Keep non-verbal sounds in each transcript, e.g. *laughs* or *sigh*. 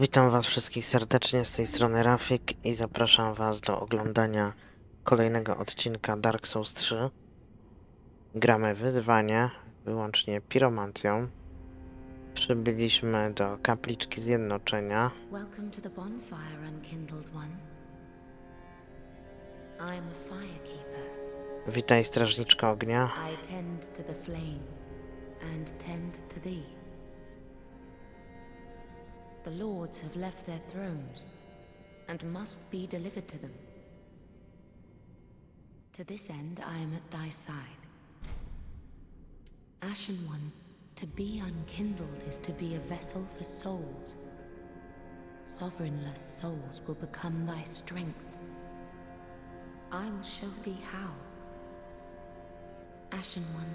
Witam Was wszystkich serdecznie z tej strony Rafik i zapraszam Was do oglądania kolejnego odcinka Dark Souls 3. Gramy wyzwanie wyłącznie piromancją. Przybyliśmy do kapliczki zjednoczenia. Welcome to the bonfire, unkindled one. I am a firekeeper. Witaj strażniczka ognia. I tend to the flame and tend to thee. The lords have left their thrones and must be delivered to them. To this end, I am at thy side. Ashen One, to be unkindled is to be a vessel for souls. Sovereignless souls will become thy strength. I will show thee how. Ashen One,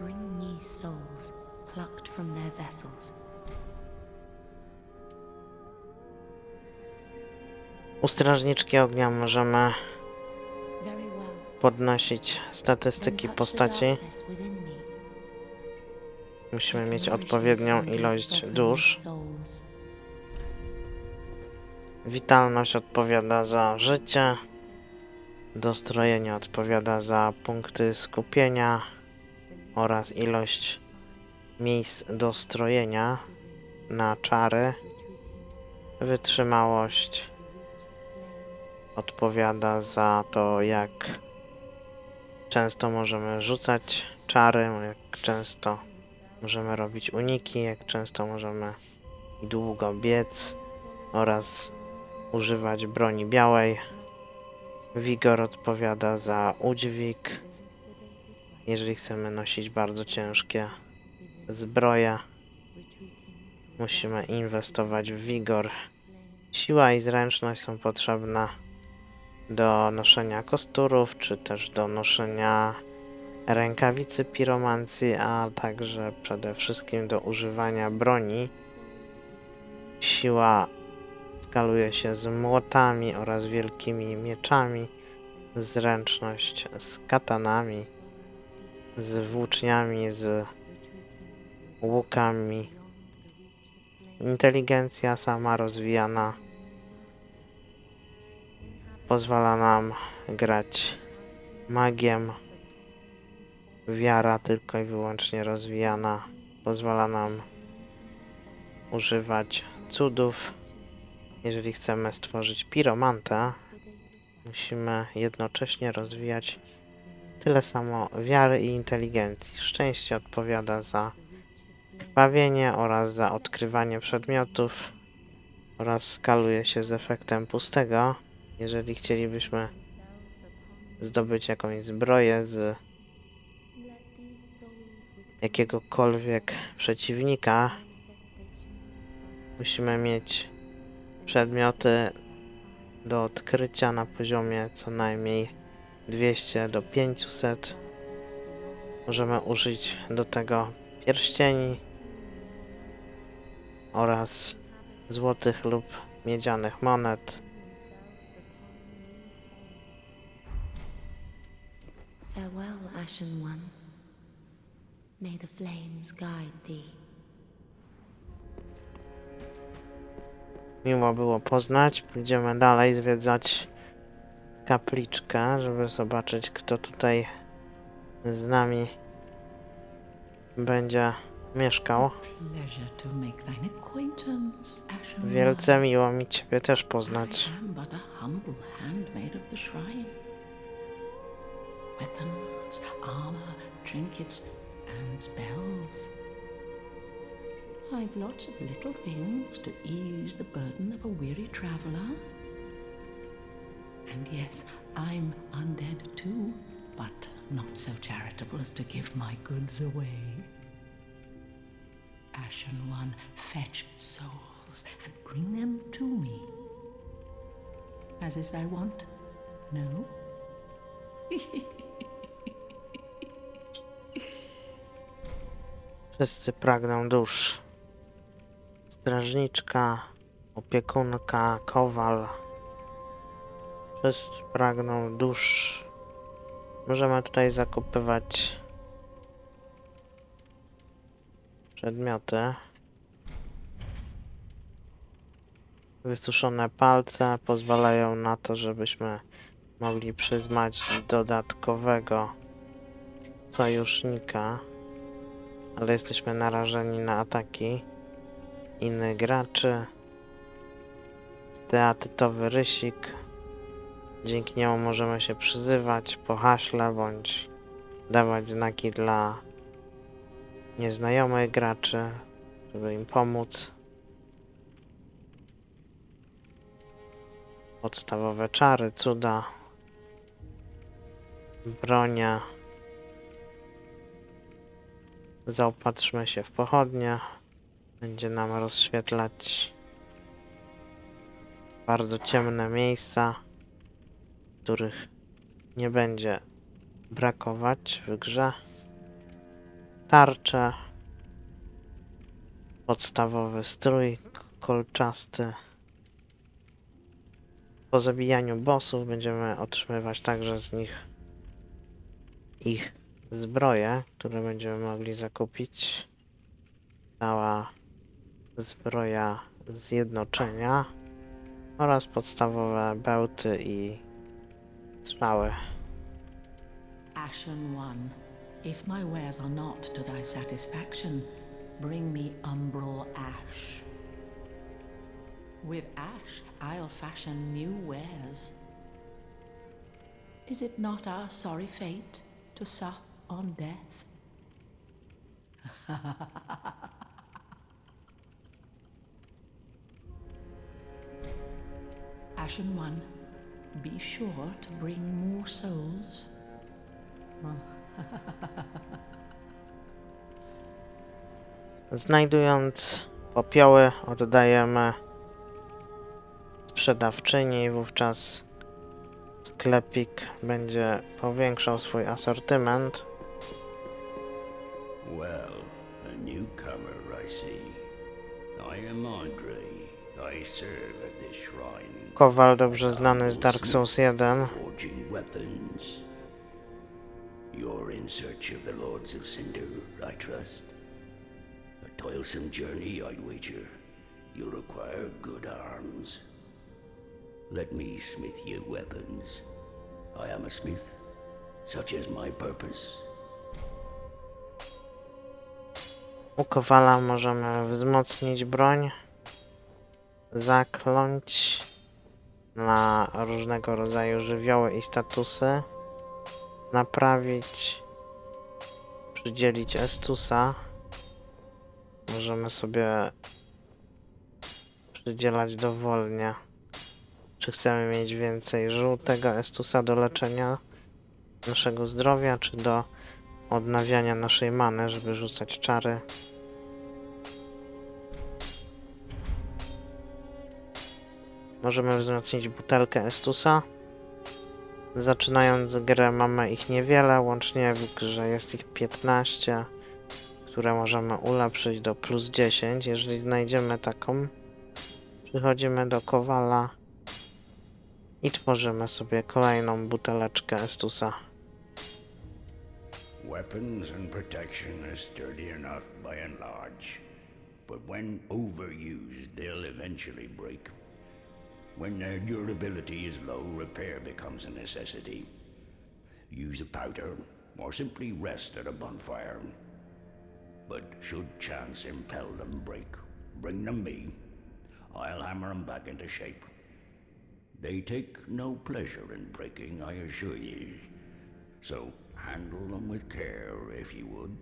bring me souls plucked from their vessels. U strażniczki ognia możemy podnosić statystyki postaci. Musimy mieć odpowiednią ilość dusz. Witalność odpowiada za życie. Dostrojenie odpowiada za punkty skupienia oraz ilość miejsc do strojenia na czary. Wytrzymałość odpowiada za to, jak często możemy rzucać czary, jak często możemy robić uniki, jak często możemy długo biec oraz używać broni białej. Wigor odpowiada za udźwig. Jeżeli chcemy nosić bardzo ciężkie zbroje, musimy inwestować w wigor. Siła i zręczność są potrzebne do noszenia kosturów, czy też do noszenia rękawicy piromancji, a także przede wszystkim do używania broni. Siła skaluje się z młotami oraz wielkimi mieczami, zręczność z katanami, z włóczniami, z łukami. Inteligencja sama rozwijana pozwala nam grać magiem. Wiara tylko i wyłącznie rozwijana pozwala nam używać cudów. Jeżeli chcemy stworzyć piromanta, musimy jednocześnie rozwijać tyle samo wiary i inteligencji. Szczęście odpowiada za krwawienie oraz za odkrywanie przedmiotów oraz skaluje się z efektem pustego. Jeżeli chcielibyśmy zdobyć jakąś zbroję z jakiegokolwiek przeciwnika, musimy mieć przedmioty do odkrycia na poziomie co najmniej 200 do 500. Możemy użyć do tego pierścieni oraz złotych lub miedzianych monet. Farewell, Ashen One. May the flames guide thee. Miło było poznać. Pójdziemy dalej zwiedzać kapliczkę, żeby zobaczyć, kto tutaj z nami będzie mieszkał. Wielce miło mi Ciebie też poznać. Weapons, armor, trinkets, and spells. I've lots of little things to ease the burden of a weary traveler. And yes, I'm undead too, but not so charitable as to give my goods away. Ashen One, fetch souls and bring them to me. As is thy wont? No? Wszyscy pragną dusz. Strażniczka, opiekunka, kowal. Wszyscy pragną dusz. Możemy tutaj zakupywać przedmioty. Wysuszone palce pozwalają na to, żebyśmy mogli przyzmać dodatkowego sojusznika, ale jesteśmy narażeni na ataki innych graczy. Steatytowy rysik. Dzięki niemu możemy się przyzywać po haśle bądź dawać znaki dla nieznajomych graczy, żeby im pomóc. Podstawowe czary, cuda, bronia. Zaopatrzmy się w pochodnie. Będzie nam rozświetlać bardzo ciemne miejsca, których nie będzie brakować w grze. Tarcze. Podstawowy strój kolczasty. Po zabijaniu bossów będziemy otrzymywać także z nich ich zbroje, które będziemy mogli zakupić. Cała zbroja zjednoczenia oraz podstawowe bełty i strzały. Ashen One, if my wares are not to thy satisfaction, bring me umbral ash. With ash, I'll fashion new wares. Is it not our sorry fate to sup on death? Ashen One, be sure to bring more souls. Znajdując popioły, oddajemy sprzedawczyni, wówczas sklepik będzie powiększał swój asortyment. Well, a newcomer, I see. I am Andre. I serve at this shrine. Kowal dobrze znany z Dark Souls 1. Forging weapons. You're in search of the Lords of Cinder, I trust. A toilsome journey, I'd wager. You'll require good arms. Let me smith you weapons. I am a smith. Such is my purpose. U Kowala możemy wzmocnić broń, zakląć na różnego rodzaju żywioły i statusy, naprawić, przydzielić Estusa. Możemy sobie przydzielać dowolnie. Czy chcemy mieć więcej żółtego Estusa do leczenia naszego zdrowia, czy do odnawiania naszej many, żeby rzucać czary. Możemy wzmocnić butelkę Estusa. Zaczynając grę mamy ich niewiele, łącznie w grze jest ich 15, które możemy ulepszyć do plus 10. Jeżeli znajdziemy taką, przychodzimy do Kowala i tworzymy sobie kolejną buteleczkę Estusa. Weapons and protection are sturdy enough by and large, but when overused, they'll eventually break. When their durability is low, repair becomes a necessity. Use a powder, or simply rest at a bonfire. But should chance impel them break, bring them me. I'll hammer them back into shape. They take no pleasure in breaking, I assure ye. So handle them with care, if you would.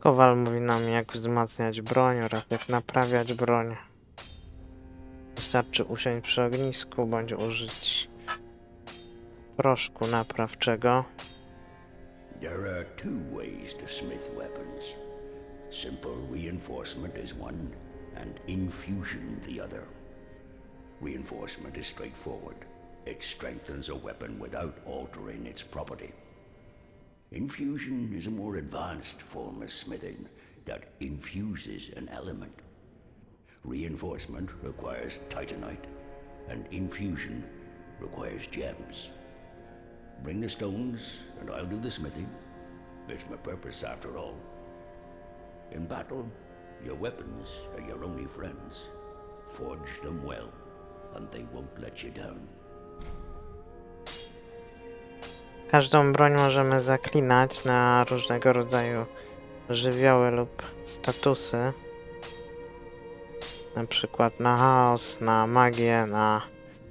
Kowal mówi nam, jak wzmacniać broń oraz jak naprawiać broń. Wystarczy usiąść przy ognisku bądź użyć proszku naprawczego. There are two ways to smith weapons. Simple reinforcement is one, and infusion the other. Reinforcement is straightforward. It strengthens a weapon without altering its property. Infusion is a more advanced form of smithing that infuses an element. Reinforcement requires titanite, and infusion requires gems. Bring the stones, and I'll do the smithing. It's my purpose, after all. In battle, Your weapons are your only friends. Forge them well, and they won't let you down. Każdą broń możemy zaklinać na różnego rodzaju żywioły lub statusy. Na przykład na chaos, na magię, na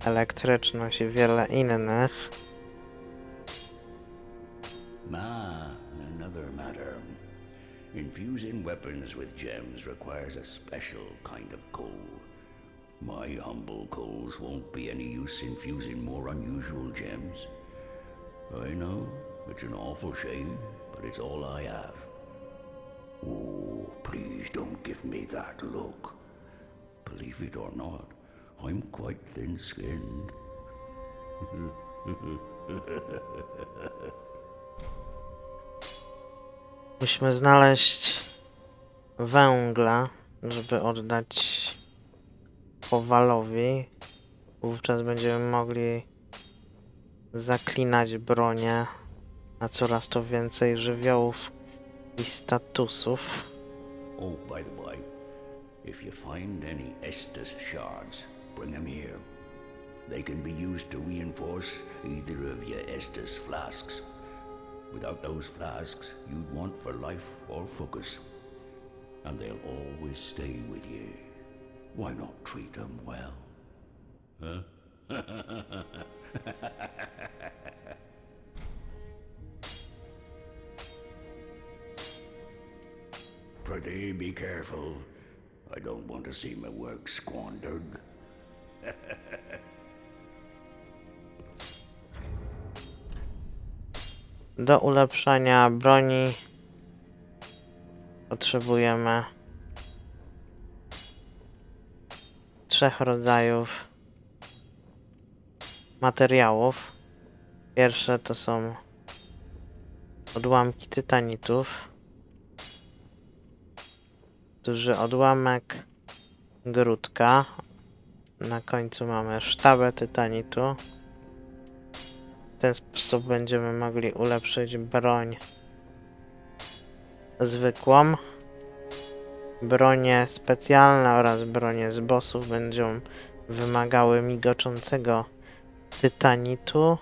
elektryczność i wiele innych. Matter. Infusing weapons with gems requires a special kind of coal. My humble coals won't be any use infusing more unusual gems. I know, it's an awful shame, but it's all I have. Oh, please don't give me that look. Believe it or not, I'm quite thin skinned. *laughs* Musimy znaleźć węgla, żeby oddać Kowalowi. Wówczas będziemy mogli zaklinać bronię na coraz to więcej żywiołów i statusów. Oh, by the way, if you find any Estus shards, bring them here. They can be used to reinforce either of your Estus flasks. Without those flasks, you'd want for life or focus. And they'll always stay with you. Why not treat them well? Huh? *laughs* Pretty be careful. I don't want to see my work squandered. *laughs* Do ulepszenia broni potrzebujemy trzech rodzajów materiałów. Pierwsze to są odłamki tytanitów. Duży odłamek, grudka. Na końcu mamy sztabę tytanitu. W ten sposób będziemy mogli ulepszyć broń zwykłą. Bronie specjalne oraz bronie z bossów będą wymagały migoczącego tytanitu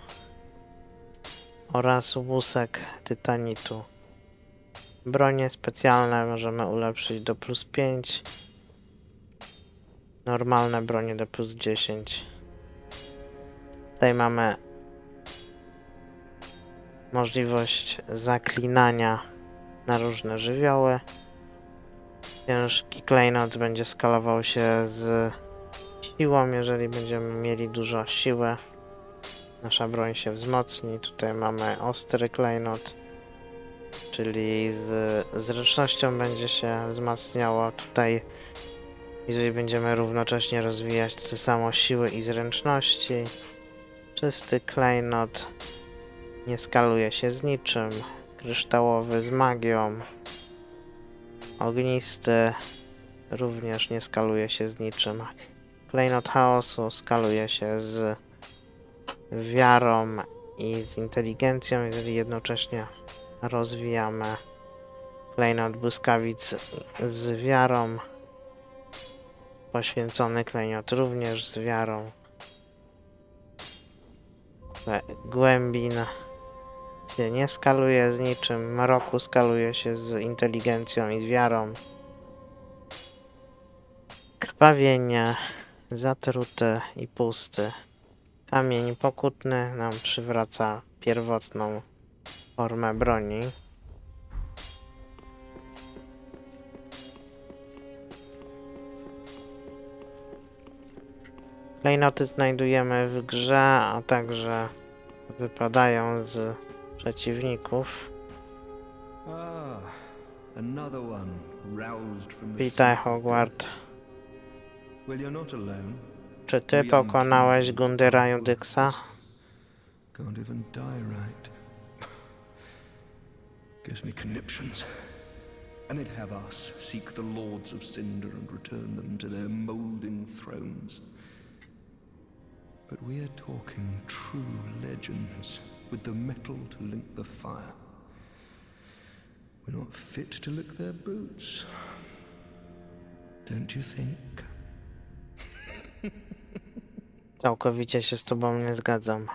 oraz łusek tytanitu. Bronie specjalne możemy ulepszyć do plus 5. Normalne bronie do plus 10. Tutaj mamy możliwość zaklinania na różne żywioły. Ciężki klejnot będzie skalował się z siłą, jeżeli będziemy mieli dużo siły. Nasza broń się wzmocni. Tutaj mamy ostry klejnot, czyli z zręcznością będzie się wzmacniało. Tutaj, jeżeli będziemy równocześnie rozwijać to samo siły i zręczności, czysty klejnot nie skaluje się z niczym. Kryształowy z magią. Ognisty również nie skaluje się z niczym. Klejnot chaosu skaluje się z wiarą i z inteligencją, jeżeli jednocześnie rozwijamy klejnot błyskawic z wiarą. Poświęcony klejnot również z wiarą. Głę- Głębin nie skaluje z niczym. Maroku skaluje się z inteligencją i z wiarą. Krwawienie, zatruty i pusty. Kamień pokutny nam przywraca pierwotną formę broni. Klejnoty znajdujemy w grze, a także wypadają z przeciwników. Ah, another one roused from the Witaj. Hogwart. Well, you're not alone. Czy ty pokonałeś Gundera Judyxa? Can't even die right. Gives me conniptions. And they'd have us seek the lords of Cinder and return them to their moulding thrones. But we're talking true legends with the metal to link the fire. We're not fit to lick their boots. don't you think? *laughs* Całkowicie się z tobą nie zgadzam.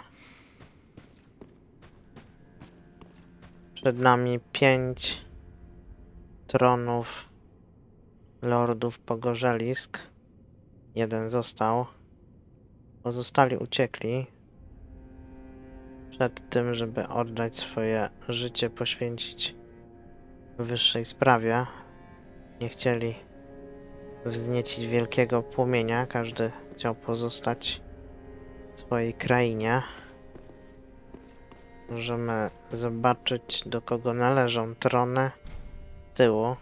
Przed nami pięć tronów lordów pogorzelisk. Jeden został. Pozostali uciekli przed tym, żeby oddać swoje życie, poświęcić wyższej sprawie. Nie chcieli wzniecić wielkiego płomienia. Każdy chciał pozostać w swojej krainie. Możemy zobaczyć, do kogo należą trony z tyłu.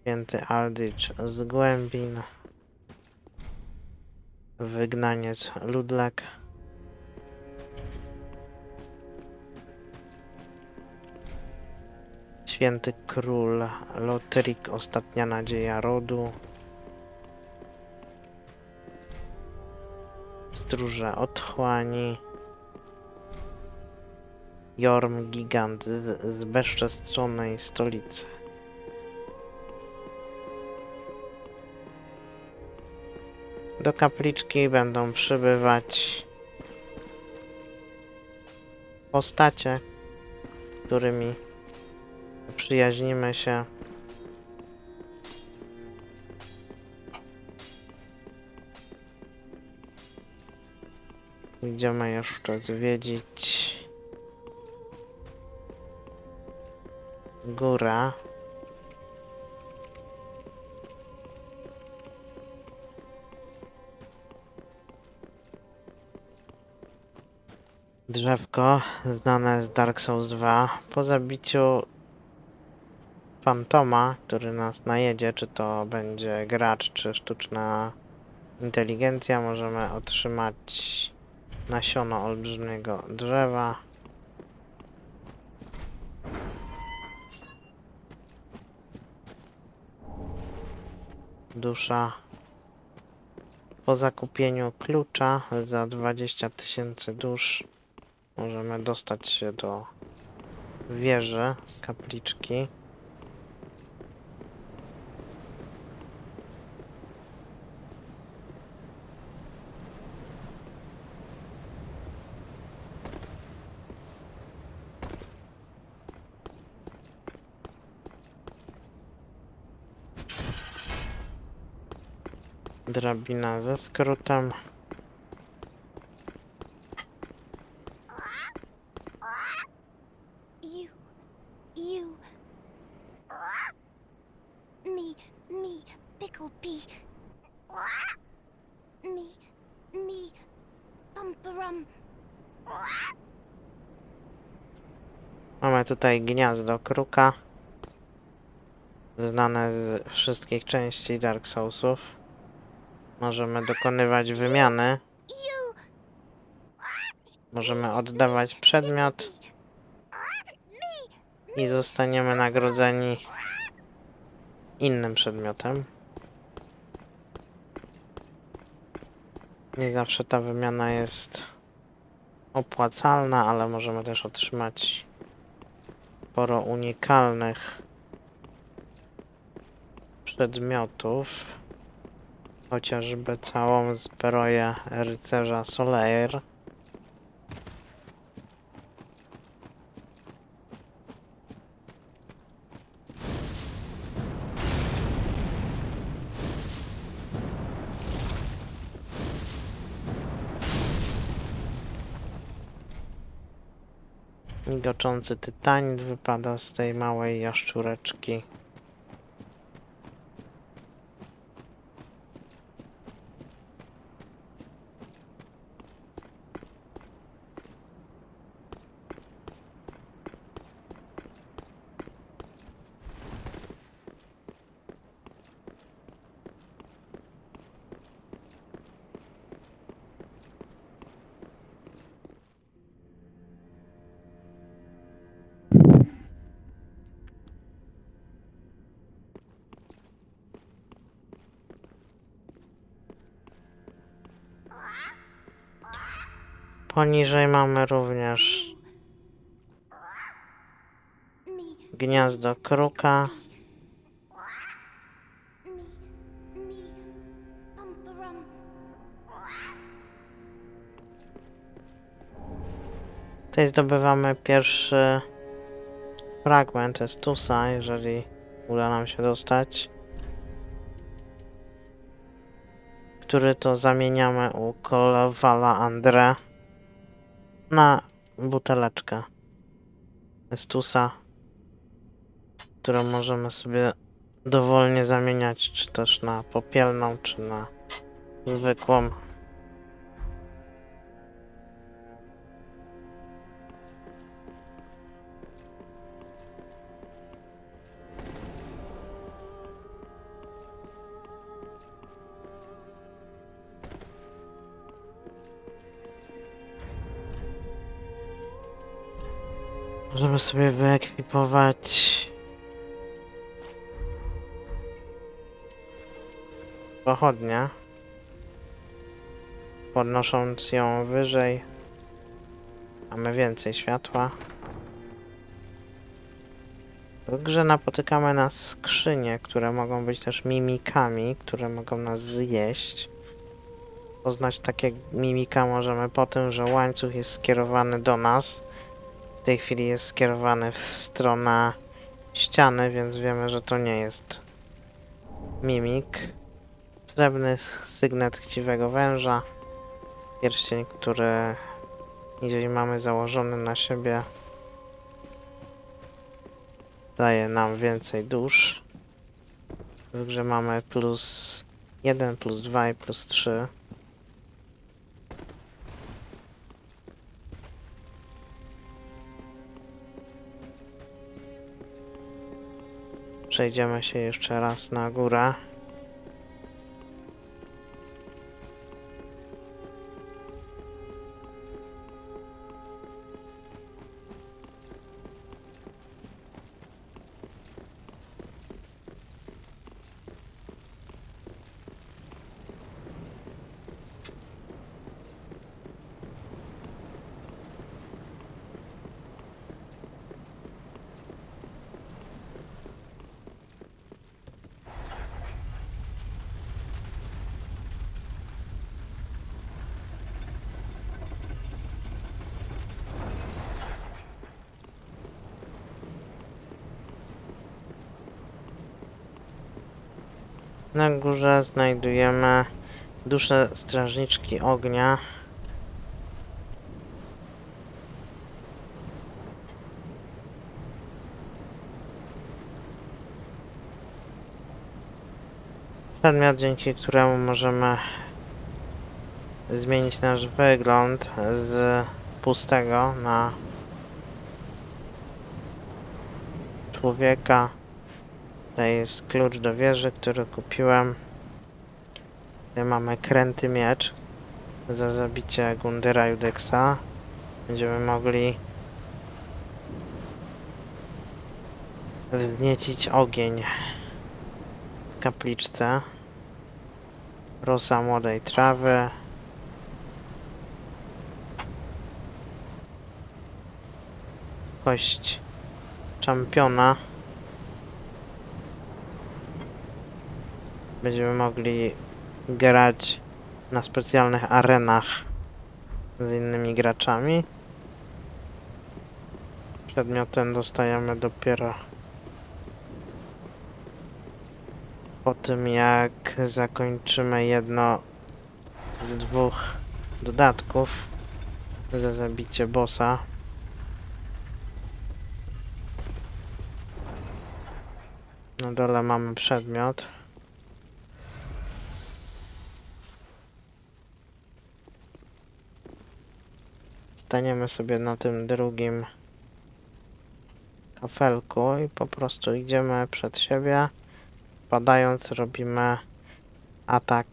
Święty Aldrich z głębin. Wygnaniec Ludlek. Święty Król Lotrik, ostatnia nadzieja rodu. Stróże Otchłani. Jorm Gigant z, z stolicy. Do kapliczki będą przybywać postacie, którymi przyjaźnimy się. Idziemy jeszcze zwiedzić górę. Drzewko znane z Dark Souls 2 po zabiciu fantoma, który nas najedzie, czy to będzie gracz, czy sztuczna inteligencja, możemy otrzymać nasiono olbrzymiego drzewa. Dusza. Po zakupieniu klucza za 20 tysięcy dusz możemy dostać się do wieży kapliczki. Drabina ze skrótem. You, you, me, me, me, me, Bumperum. Mamy tutaj gniazdo kruka. Znane z wszystkich części Dark Soulsów. Możemy dokonywać wymiany. Możemy oddawać przedmiot i zostaniemy nagrodzeni innym przedmiotem. Nie zawsze ta wymiana jest opłacalna, ale możemy też otrzymać sporo unikalnych przedmiotów. Chociażby całą zbroję rycerza Soleil. Migoczący tytanit wypada z tej małej jaszczureczki. Poniżej mamy również gniazdo kruka. Tutaj zdobywamy pierwszy fragment Estusa, jeżeli uda nam się dostać. Który to zamieniamy u Kolwala Andre na buteleczkę Estusa, którą możemy sobie dowolnie zamieniać, czy też na popielną, czy na zwykłą. Możemy sobie wyekwipować pochodnię, podnosząc ją wyżej. Mamy więcej światła. W grze napotykamy na skrzynie, które mogą być też mimikami, które mogą nas zjeść. Poznać takie mimika możemy po tym, że łańcuch jest skierowany do nas. W tej chwili jest skierowany w stronę ściany, więc wiemy, że to nie jest mimik. Srebrny sygnet chciwego węża. Pierścień, który jeżeli mamy założony na siebie daje nam więcej dusz. W grze mamy plus 1, plus 2 i plus 3. Przejdziemy się jeszcze raz na górę. Na górze znajdujemy duszę strażniczki ognia. Przedmiot, dzięki któremu możemy zmienić nasz wygląd z pustego na człowieka. Tutaj jest klucz do wieży, który kupiłem. Tutaj mamy kręty miecz za zabicie Gundera Judeksa. Będziemy mogli wzniecić ogień w kapliczce. Rosa młodej trawy. Kość czampiona. Będziemy mogli grać na specjalnych arenach z innymi graczami. Przedmiotem dostajemy dopiero po tym, jak zakończymy jedno z dwóch dodatków za zabicie bossa. Na dole mamy przedmiot. Staniemy sobie na tym drugim kafelku i po prostu idziemy przed siebie. Padając robimy atak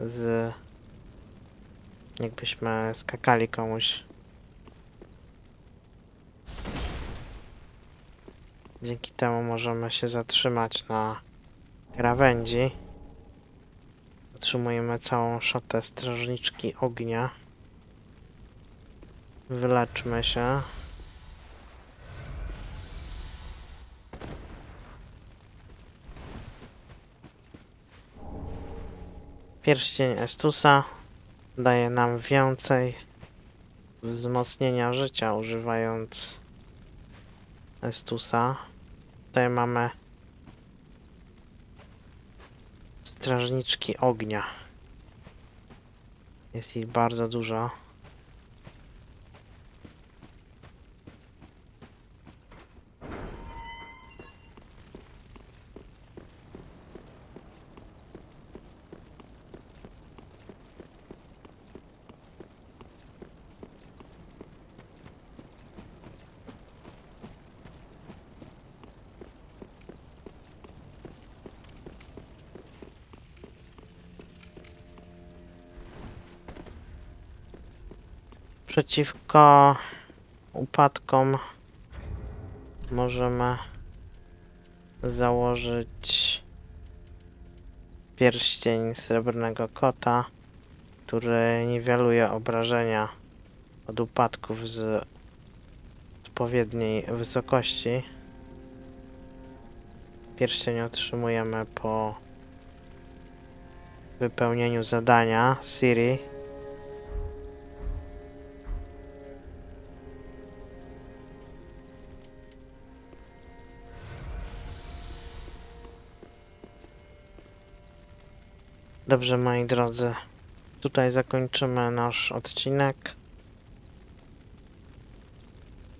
z jakbyśmy skakali komuś. Dzięki temu możemy się zatrzymać na krawędzi. Otrzymujemy całą szatę strażniczki ognia. Wyleczmy się. Pierścień Estusa daje nam więcej wzmocnienia życia używając Estusa. Tutaj mamy strażniczki ognia. Jest ich bardzo dużo. Przeciwko upadkom możemy założyć pierścień srebrnego kota, który niweluje obrażenia od upadków z odpowiedniej wysokości. Pierścień otrzymujemy po wypełnieniu zadania Siri. Dobrze, moi drodzy, tutaj zakończymy nasz odcinek.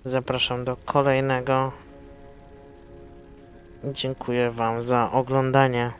Zapraszam do kolejnego. Dziękuję Wam za oglądanie.